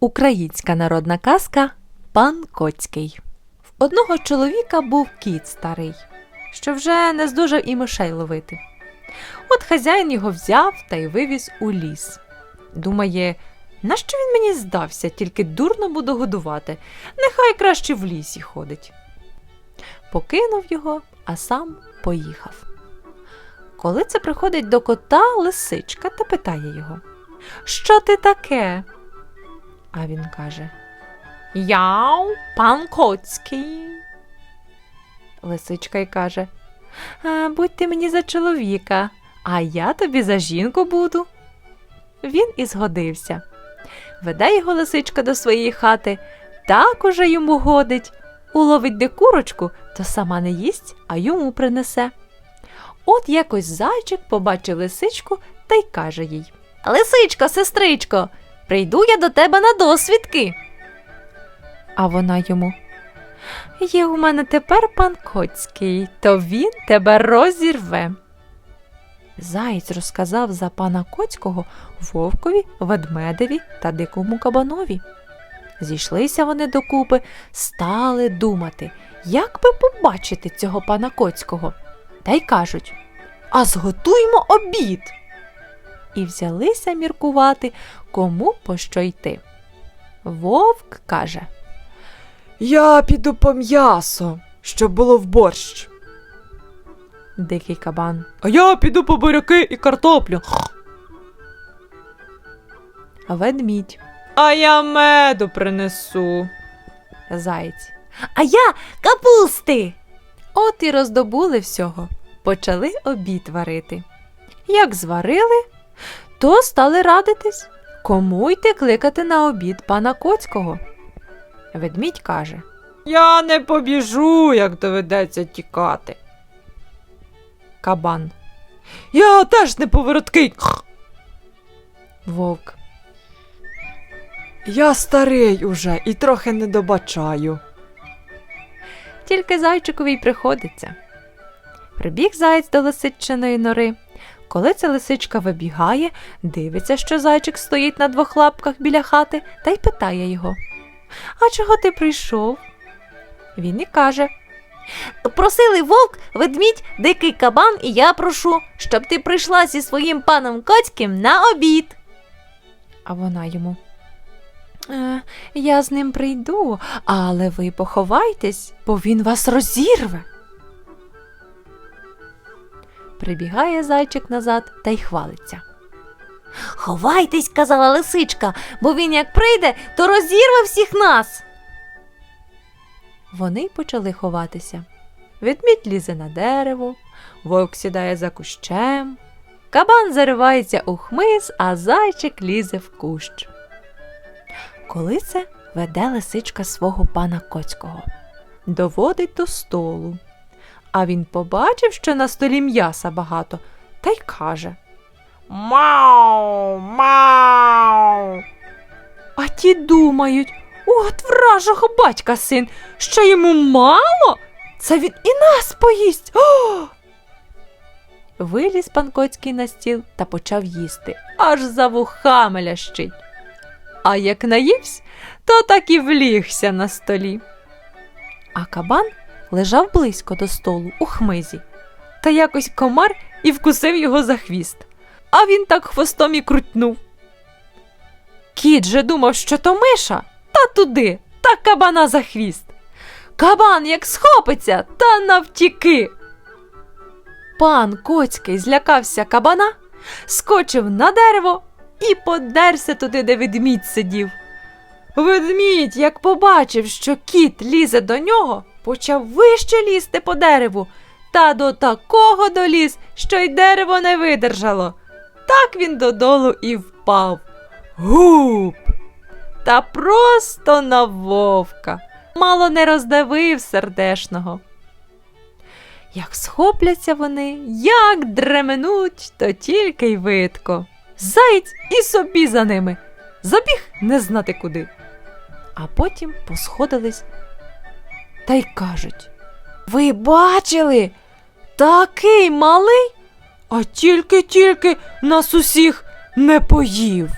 Українська народна казка Пан Коцький. В одного чоловіка був кіт старий, що вже не здужав і мишей ловити. От хазяїн його взяв та й вивіз у ліс. Думає, нащо він мені здався, тільки дурно буду годувати, нехай краще в лісі ходить. Покинув його, а сам поїхав. Коли це приходить до кота лисичка та питає його: Що ти таке? А він каже: Яу, пан Коцький. Лисичка й каже: Будь ти мені за чоловіка, а я тобі за жінку буду. Він і згодився. Веде його лисичка до своєї хати, так уже йому годить. Уловить де курочку, то сама не їсть, а йому принесе. От якось зайчик побачив лисичку та й каже їй: Лисичко, сестричко, прийду я до тебе на досвідки. А вона йому. Є у мене тепер пан Коцький, то він тебе розірве. Заєць розказав за пана Коцького вовкові, ведмедеві та дикому кабанові. Зійшлися вони докупи, стали думати, як би побачити цього пана Коцького. Та й кажуть А зготуймо обід. І взялися міркувати, кому по що йти. Вовк каже Я піду по м'ясо, щоб було в борщ. Дикий кабан. А я піду по буряки і картоплю. Ведмідь. А я меду принесу. Заєць. А я капусти. От і роздобули всього. Почали обід варити. Як зварили, то стали радитись, кому йти кликати на обід пана Коцького. Ведмідь каже Я не побіжу, як доведеться тікати. Кабан. Я теж не повороткий. Вовк. Я старий уже і трохи не добачаю. Тільки зайчикові й приходиться. Прибіг заєць до лисичиної нори. Коли ця лисичка вибігає, дивиться, що зайчик стоїть на двох лапках біля хати, та й питає його: А чого ти прийшов? Він і каже: Просили вовк, ведмідь, дикий кабан, і я прошу, щоб ти прийшла зі своїм паном Коцьким на обід. А вона йому. «Е, я з ним прийду, але ви поховайтесь, бо він вас розірве. Прибігає зайчик назад та й хвалиться. Ховайтесь, казала лисичка, бо він як прийде, то розірве всіх нас. Вони почали ховатися. Ведмідь лізе на дерево, вовк сідає за кущем, кабан заривається у хмиз, а зайчик лізе в кущ. Коли це веде лисичка свого пана Коцького, доводить до столу. А він побачив, що на столі м'яса багато, та й каже Мау, мау. А ті думають, от вражого батька син, що йому мало? Це він і нас поїсть. О! Виліз пан Коцький на стіл та почав їсти, аж за вухами лящить. А як наївсь, то так і влігся на столі. А кабан лежав близько до столу у хмизі, та якось комар і вкусив його за хвіст, а він так хвостом і крутнув. Кіт же думав, що то миша, та туди, та кабана за хвіст. Кабан як схопиться, та навтіки. Пан Коцький злякався кабана, скочив на дерево і подерся туди, де ведмідь сидів. Ведмідь, як побачив, що кіт лізе до нього, почав вище лізти по дереву, та до такого доліз, що й дерево не видержало. Так він додолу і впав. Гуп! Та просто на вовка. Мало не роздавив сердешного. Як схопляться вони, як дременуть, то тільки й видко. Заєць і собі за ними. Забіг не знати куди. А потім посходились та й кажуть: Ви бачили? Такий малий, а тільки-тільки нас усіх не поїв.